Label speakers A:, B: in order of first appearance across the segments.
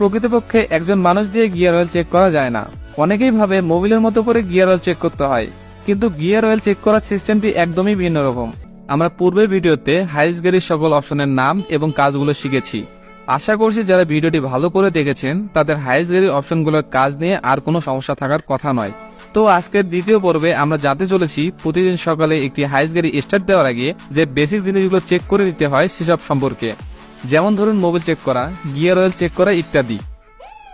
A: প্রকৃতপক্ষে একজন মানুষ দিয়ে গিয়ার অয়েল চেক করা যায় না। অনেকেই ভাবে মোবিলের মতো করে গিয়ার অয়েল চেক করতে হয়, কিন্তু গিয়ার অয়েল চেক করার সিস্টেমটি একদমই ভিন্ন রকম। আমরা পূর্বের ভিডিওতে হাইস গাড়ির সকল অপশনের নাম এবং কাজগুলো শিখেছি। আশা করছি যারা ভিডিওটি ভালো করে দেখেছেন, তাদের হাইস গাড়ির অপশনগুলোর কাজ নিয়ে আর কোনো সমস্যা থাকার কথা নয়। তো আজকের দ্বিতীয় পর্বে আমরা জানতে চলেছি, প্রতিদিন সকালে একটি হাইস গাড়ি স্টার্ট দেওয়ার আগে যে বেসিক জিনিসগুলো চেক করে নিতে হয় সেসব সম্পর্কে। যেমন ধরুন মোবিল চেক করা গিয়ার অয়েল চেক করা ইত্যাদি।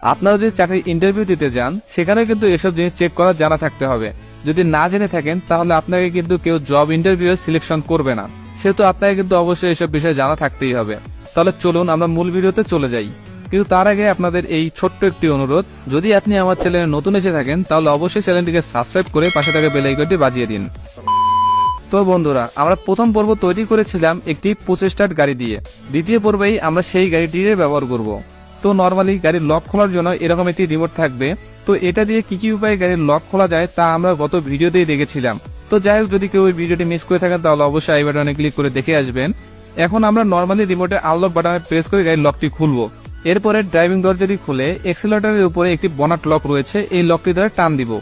A: আপনারা যদি চাকরির ইন্টারভিউ দিতে যান সেখানে কিন্তু এসব জিনিস চেক করা জানা থাকতে হবে। যদি না জেনে থাকেন, তাহলে আপনাকে কিন্তু কেউ জব ইন্টারভিউ সিলেকশন করবে না। সেহেতু আপনাকে কিন্তু অবশ্যই এসব বিষয়ে জানা থাকতেই হবে। তাহলে চলুন আমরা মূল ভিডিওতে চলে যাই। কিন্তু তার আগে আপনাদের এই ছোট্ট একটি অনুরোধ, যদি আপনি আমার চ্যানেলে নতুন এসে থাকেন, তাহলে অবশ্যই চ্যানেলটিকে সাবস্ক্রাইব করে পাশে থাকা বেল বাজিয়ে দিন। তো বন্ধুরা, আমরা প্রথম পর্ব তৈরি করেছিলাম একটি প্রচেষ্টার গাড়ি দিয়ে। দ্বিতীয় পর্বেই আমরা সেই গাড়িটির ব্যবহার করব। তো নর্মালি গাড়ির লক খোলার জন্য এরকম একটি রিমোট থাকবে। তো এটা দিয়ে কি কি উপায়ে গাড়ির লক খোলা যায় তা আমরা গত ভিডিওতেই দেখেছিলাম। তো যাই হোক, যদি কেউ ওই ভিডিওটি মিস করে থাকেন, তাহলে অবশ্যই আই বাটনে ক্লিক করে দেখে আসবেন। এখন আমরা নর্মালি রিমোটে আনলক বাটনে প্রেস করে গাড়ির লকটি খুলবো। এরপরে ড্রাইভিং দরজাটি খুলে এক্সেলেটরের উপরে একটি বনাট লক রয়েছে, এই লকটি দ্বারা টান দিব।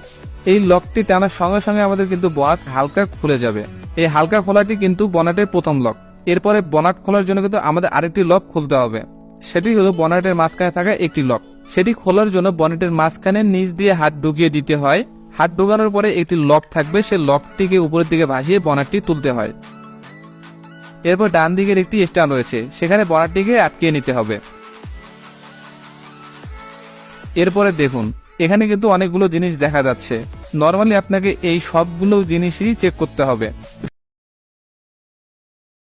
A: এই লকটি টানার সঙ্গে সঙ্গে আমাদের কিন্তু বনাট হালকা খুলে যাবে। এই হালকা খোলাটি কিন্তু বনাটের প্রথম লক। এরপরে বনাট খোলার জন্য কিন্তু আমাদের আরেকটি লক খুলতে হবে। সেটি হলো বনাটের মাঝখানে থাকা একটি লক। সেটি খোলার জন্য বনেটের মাঝখানে নিচ দিয়ে হাত ঢুকিয়ে দিতে হয়। হাত ঢোকানোর পরে একটি লক থাকবে সেই লকটিকে উপরের দিকে ভাসিয়ে বনাটটি তুলতে হয়। এরপর ডান দিকের একটি স্ট্যান্ড রয়েছে। সেখানে বনাটটিকে আটকিয়ে নিতে হবে। এরপরে দেখুন এখানে কিন্তু অনেকগুলো জিনিস দেখা যাচ্ছে। নর্মালি আপনাকে এই সবগুলো জিনিসই চেক করতে হবে।